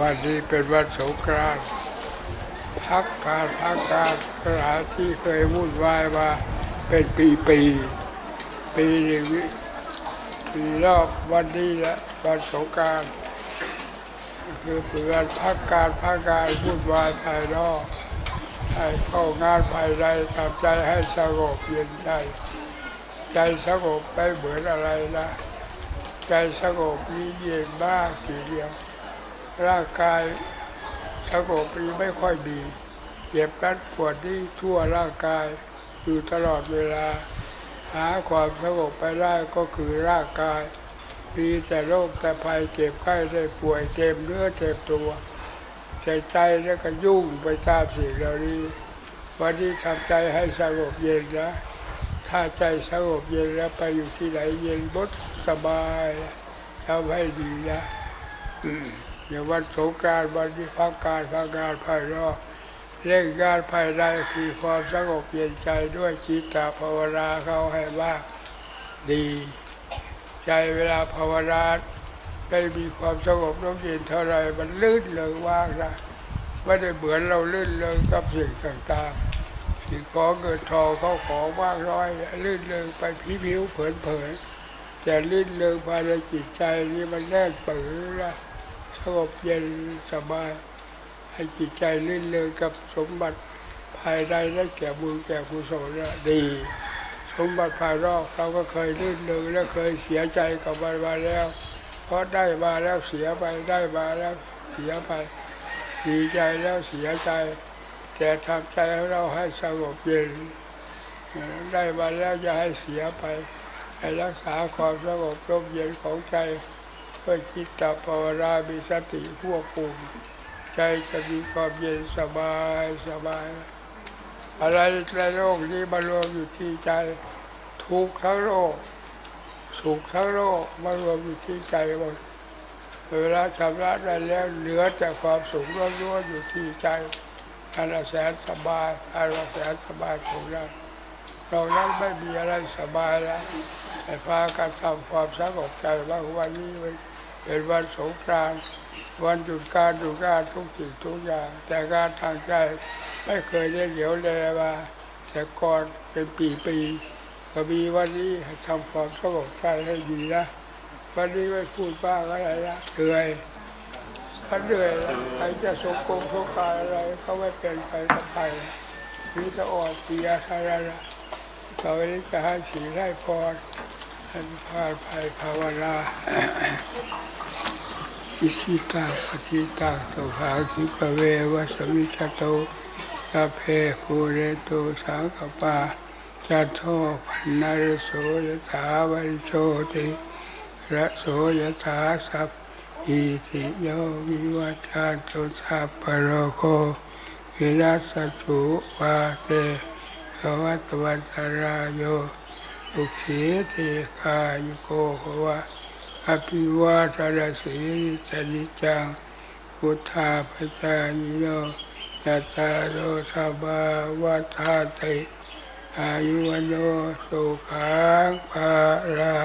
วันนี้เป็นวันสงกรานต์พักการพักการสถานที่เคยวุ่นวายมาเป็นปีปีปีหนึ่งปีรอบวันนี้แหละวันสงกรารคือเป็นวันพักการพักการวุ่นวายภายนอกให้เข้างานภายในทำใจให้สงบเย็นใจใจสงบไม่เหมือนอะไรนะ ใจสงบนี้เย็นมากทีเดียว ร่างกายสงบปีไม่ค่อยมีเจ็บนั้นปวดนี่ทั่วร่างกายอยู่ตลอดเวลา หาความสงบไปได้ก็คือร่างกาย มีแต่โรคแต่ภัยเจ็บไข้ได้ป่วยเจ็บเนื้อเจ็บตัวใจใจแล้วก็ยุ่งไปตามสิ่งเหล่านี้วันนี้ทำใจให้สงบเย็นนะถ้าใจสงบเย็นแล้วไปอยู่ที่ไหนเย็นบดสบายทำให้ดีนะ อืม อย่างวันสงกรารวันนี้พักการพักงานภายนอกเร่งงานภายในคือความสงบเย็นใจด้วยจิตตภาวนาเขาให้มากดี ใจเวลาภาวนาได้มีความสงบร่มเย็นเท่าไรมันลื่นเลยว่างนะไม่ได้เหมือนเราลื่นเลยกับสิ่งต่างๆสิ่งของเงินทองเขาของมากร้อยลื่นเริงไปผิวผิวเผินเผินๆแต่ลื่นเริงภายในจิตใจนี่มันแน่นปือนะ งบเย็นสบาย ให้จิตใจลื่นเริงกับสมบัติภายในได้แก่บุญแก่กุศลนะดี สมบัติภายนอกเราก็เคยลื่นเริงและเคยเสียใจกับมันมาแล้ว เพราะได้มาแล้วเสียไปได้มาแล้วเสียไปดีใจแล้วเสียใจ แต่ทำใจของเราให้สงบเย็น ได้มาแล้วอย่าให้เสียไปให้รักษาความสงบร่มเย็นของใจ พื่อจิตตภาวนามีสติควบคุมใจจะมีความเย็นสบายสบาย อะไรในโลกนี้มารวมอยู่ที่ใจทุกข์ทั้งโลกสุขทั้งโลกมารวมอยู่ที่ใจหมดเวลาชำระได้แล้วเหลือแต่ความสุขล้วนๆอยู่ที่ใจอันแสนสบายอันแสนสบายของเราเรานั้นไม่มีอะไรสบายแล้วแต่พากันทำความสงบใจว่างวันนี้ เป็นวันสงกรานต์วันหยุดการหยุดงานทุกสิ่งทุกอย่าง แต่การทางใจไม่เคยได้เหลียวแลมาแต่ก่อนเป็นปีปีๆก็มีวันนี้ทำความสงบใจให้ดีนะวันนี้ไม่พูดบ้างอะไรละเหนื่อยถ้าเหนื่อยใครจะสงกงสงการอะไรเขาไม่เป็นไปกับใครมีจะอ่อนเพลียเท่านั้นละต่อไปนี้จะให้สีได้พร ให้พาภัยภาวนาอิชิตังปฏิตังตุภาคิปเววัสมิจโตยาเพภูเรโตสังกปาจันโทพันนารโสยถาวริโชติระโสยถาสัพอิติโยวิวัชาตุสัพพะโรโควินัสสุวาเตภวัตวันตรายโย อุขีติกายุโกภวะอภิวาทนาสีริจนิจังพุทธาปจายโนยัตตาโรสบาวัฏาติอายุวโนสุขังภาลา